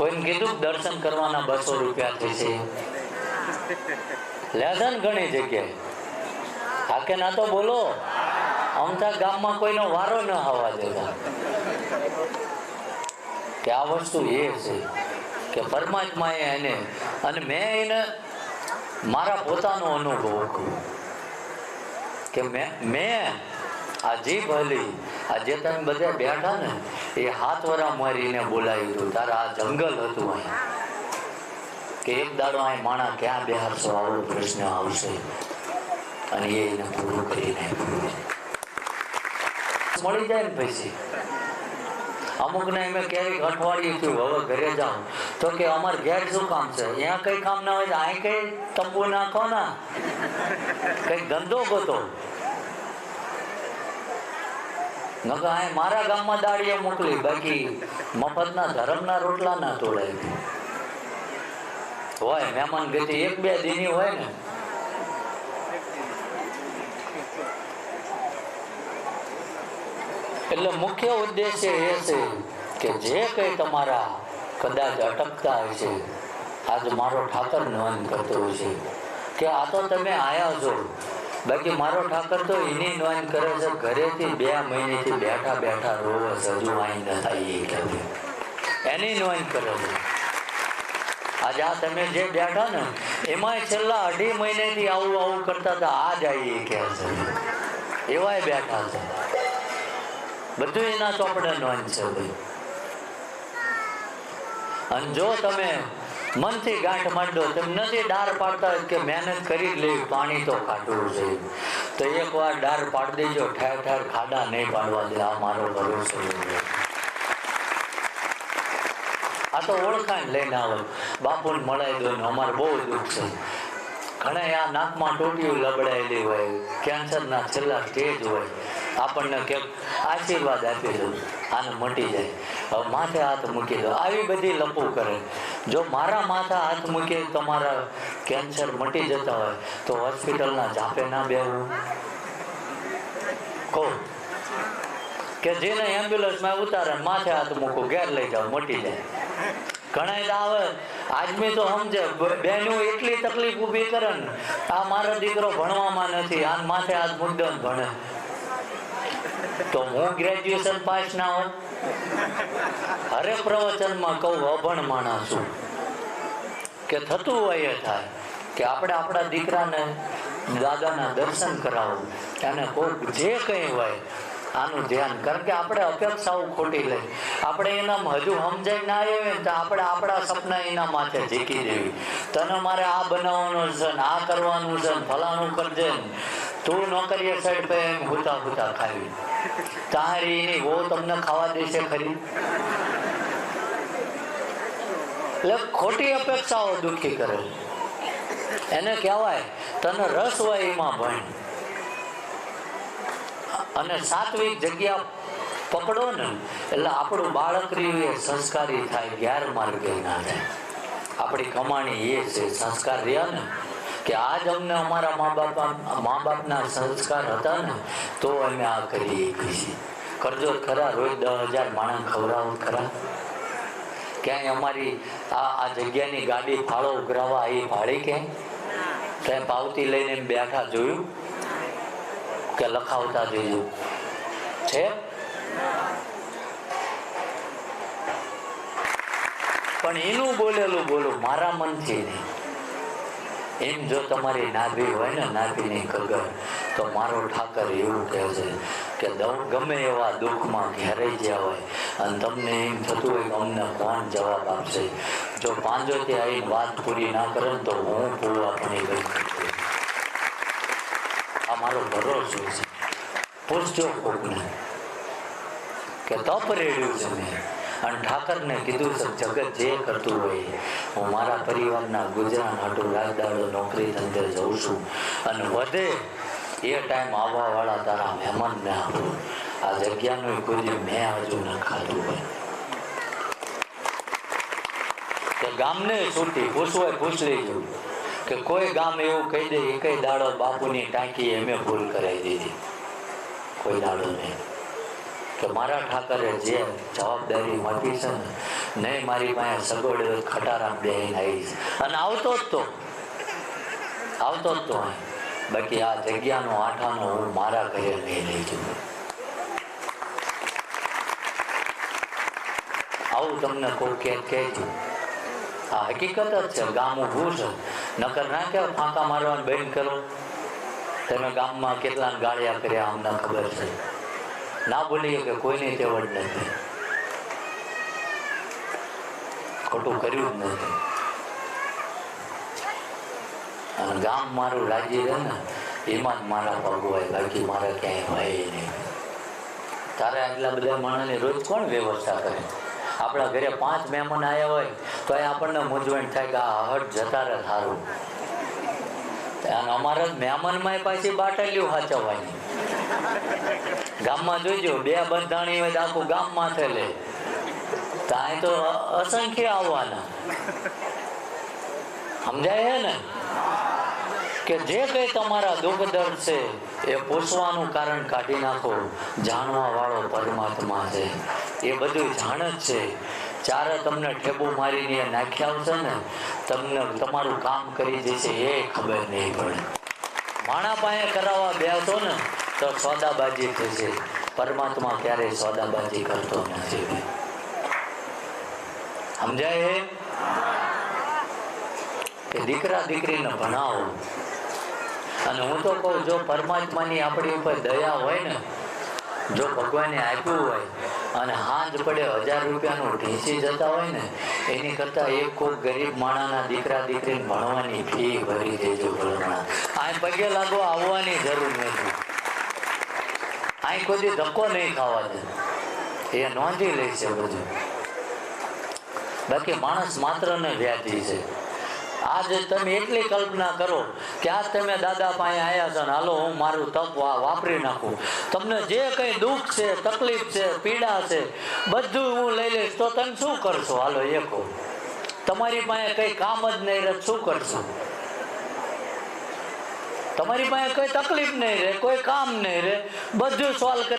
કોઈને કીધું, દર્શન કરવાના બસો રૂપિયા થશે. લેધન ઘણી જગ્યાએ. હા કે ના તો બોલો, અમથા ગામમાં કોઈનો વારો ન હવા દેતા. કે આ વસ્તુ એ છે કે પરમાત્માએ એને, અને મેં એને મારા પોતાનો અનુભવ કર્યો કે મેં આ જીભ હલી આ જે તમે બધા બેઠા ને, એ હાથ વરા મારીને બોલાવ્યું હતું, તારા આ જંગલ હતું અહીં. કે એક દાડો અહીં માણા ક્યાં બેહારશો આવડો પ્રશ્ન આવશે. અને એને પૂરું કરીને મળી જાય ને પછી. અમુક ને એમ ક્યારેક અઠવાડિયું થયું હવે ઘરે જાઉં તો કે, અમારે ઘેર શું કામ છે? અહીંયા કઈ કામ ના હોય અહીં કઈ તંબુ નાખો ના. કઈ ધંધો ગોતો. મારા ગામમાં દાળીએ મોકલી, બાકી મફતના ધરમના રોટલા ના તોડાય. હોય, મહેમાન ગતિ એક બે દિની હોય ને. એટલે મુખ્ય ઉદ્દેશ્ય એ છે કે જે કંઈ તમારા કદાચ અટકતા હોય છે, આજ મારો ઠાકર નોંધ કરતો છે. કે આ તો તમે આયા છો. બાકી મારો ઠાકર તો એની નોંધ કરે છે, ઘરેથી બે મહિનેથી બેઠા બેઠા રોવે હજુ અહીં ન થાય એ એની નોંધ કરે છે. આજે આ તમે જે બેઠા ને, એમાંય છેલ્લા અઢી મહિનેથી આવું આવું કરતા હતા, આ જ એ કે છે. એવાય બેઠા છે. બધું એના ચોપડે નોંધ છે ભાઈ. અને જો તમે મનથી ગાંઠ માંડો, તેમ નથી ડાર પાડતા કે મહેનત કરી જ પાણી તો કાઢવું છે. તો એકવાર ડાર પાડી દેજો, ઠેર ઠેર ખાડા નહીં પાડવા દે, આ મારો ભરોસો આ તો ઓળખાણ લઈને આવે. બાપુને મળાઈ દો અમારે બહુ દુઃખ છે. ઘણા આ નાકમાં ટોટીઓ લબડાયેલી હોય, કેન્સરના છેલ્લા સ્ટેજ હોય. આપણને કે આશીર્વાદ આપી દો, આને મટી જાય. હવે માથે હાથ મૂકી દો. આવી બધી લપુ કરે. જો મારા માથા હાથ મૂકે તમારા કેન્સર મટી જતા હોય, તો હોસ્પિટલના જાપે ના બેવું કહો કે જેને એમ્બ્યુલન્સમાં ઉતારે, માથે હાથ મૂકો, ઘેર લઈ જાઓ, મટી જાય. ઘણા આવે, આદમી તો સમજે બેનું એટલી તકલીફ ઊભી કરે ને, આ મારો દીકરો ભણવામાં નથી આ માથે હાથ મુદ્દો ભણે. તો હું ગ્રેજ્યુએશન પાસ ના હોત હરે પ્રવચનમાં કહું, અભણ માણસ કે થતું હોય એ થાય. કે આપણે આપણા દીકરાને, દાદાના દર્શન કરાવવું અને કોઈક જે કંઈ હોય, આનું ધ્યાન. કારણ કે આપણે અપેક્ષાઓ ખોટી લઈ. આપણે એનામ હજુ સમજાય ના આવ્યો તો આપણે આપણા સપના એના માથે ઝીકી દેવી. તને મારે આ બનાવવાનું છે આ કરવાનું છે ને, ફલાણું કરજે તું નોકરીએ સાઈડ પે હુતા હુતા ખાવી તારી ની વો તમને ખાવા દેશે ખરી. એટલે ખોટી અપેક્ષાઓ દુઃખી કરે. એને કહેવાય, તને રસ હોય એમાં ભણ. અને સાત્વિક જગ્યા પકડો ને, એટલે આપણું બાળક એ સંસ્કારી થાય ગેરમાર્ગે ના આપણી કમાણી એ છે, સંસ્કાર રહ્યા ને કે આજ અમને અમારા મા બાપ મા બાપના સંસ્કાર હતા ને, તો અમે આ કરીએ છીએ કરજો ખરા, રોજ દસ હજાર માણસ ખવડાવો ખરા. ક્યાંય અમારી આ આ જગ્યાની ગાડી ફાળો ઉઘરાવા એ ભાડી ક્યાંય? ત્યાં પાવતી લઈને બેઠા જોયું? કે લખાવતા જોયું. છે? પણ એનું બોલેલું બોલું મારા મનથી નહીં. એમ જો તમારી નાભી હોય ને નાભીની ખગર તો મારો ઠાકર એવું કહે છે કે દઉં ગમે એવા દુઃખમાં ઘેરાઈ ગયા હોય અને તમને એમ થતું હોય અમને કોણ જવાબ આપશે? જો પાંજોથી આવીને વાત પૂરી ના કરે તો હું પૂરું પણ ગઈ આ મારો ભરોસો છે. પૂછજો કોકને કે તપ રેડ્યું છે મેં. અને ઠાકરને કીધું છે જગત જે કરતું હોય હું મારા પરિવારના ગુજરાન હાટું દાડો નોકરી ધંધે જઉં છું અને વધે એ ટાઈમ આવવાવાળા તારા મહેમાનને આપું. આ જગ્યાનું કોઈ મેં હજુ ન ખાધું હોય. ગામને છૂટી પૂછવું હોય પૂછ લેજો કે કોઈ ગામ એવું કહી દે એ દાડો બાપુની ટાંકી એમે ભૂલ કરાવી દીધી. કોઈ દાડો નહીં. કે મારા ઠાકરે જે જવાબદારી આપી છે ને મારી પાસે સગવડ ખટારામ બેહીને આવીશ અને આવતો જ તો. આવતો જ તો બાકી આ જગ્યાનો આઠાનો હું મારા ઘરે લઈ લઈ જઉં. આવું તમને કોઈ કે કહેજો. આ હકીકત જ છે, ગામ ઊભું છે. નકર ના કે ફાંકા મારવાનું બંધ કરો. તમે ગામમાં કેટલા ગાળિયા કર્યા, અમને ખબર છે. ના બોલીએ કે કોઈની તેવડ નથી. ખોટું કર્યું નથી. ગામ મારું રાજ્ય રહે ને, એમાં જ મારા પગ હોય બાકી મારા ક્યાંય હોય નહીં. તારે આટલા બધા માણસની રોજ કોણ વ્યવસ્થા કરે? આપણા ઘરે પાંચ મહેમાન આવ્યા હોય, તો એ આપણને મૂંઝવણ થાય કે આ હટ જતા રહે સારું સમજાય છે ને? કે જે કઈ તમારા દુઃખ દર્દ છે, એ પૂછવાનું કારણ કાઢી નાખો. જાણવા વાળો પરમાત્મા છે. એ બધું જાણ જ છે. ચારે તમને ઠેબુ મારીને નાખ્યા આવશે ને, તમને તમારું કામ કરી દેશે, એ ખબર નહીં પડે. માણા પાસે કરાવવા બેસો ને, તો સોદાબાજી થશે. પરમાત્મા ક્યારે સોદાબાજી કરતો નથી. સમજાય કે દીકરા દીકરીને ભણાવો. અને હું તો કહું, જો પરમાત્માની આપણી ઉપર દયા હોય ને, જો ભગવાને આપ્યું હોય અને હાંજ પડે હજાર રૂપિયાનું ઢીંચી જતા હોય ને, એની કરતાં એક કોઈ ગરીબ માણાના દીકરા, દીકરીને ભણવાની ફી ભરી દેજો ભણવાના. આ પગે લાગો, આવવાની જરૂર નથી. અહીં કોઈ ધક્કો નહીં ખાવા દે. એ નોંધી લે છે બધું. બાકી માણસ માત્ર ને વ્યાધી છે. આજે તમે એટલી કલ્પના કરો કે આ તમે દાદા પાસે આવ્યા છો હાલો, હું મારું તપ વાપરી નાખું. તમને જે કંઈ દુઃખ છે, તકલીફ છે, પીડા છે, બધું હું લઈ લઈશ, તો તમે શું કરશો? હાલો, એ તમારી પાસે કંઈ કામ જ નહીં રહે, શું કરશો? તમારી પાસે કોઈ તકલીફ નહીં રહે, કોઈ કામ નહીં રહે, બધું સોલ્વ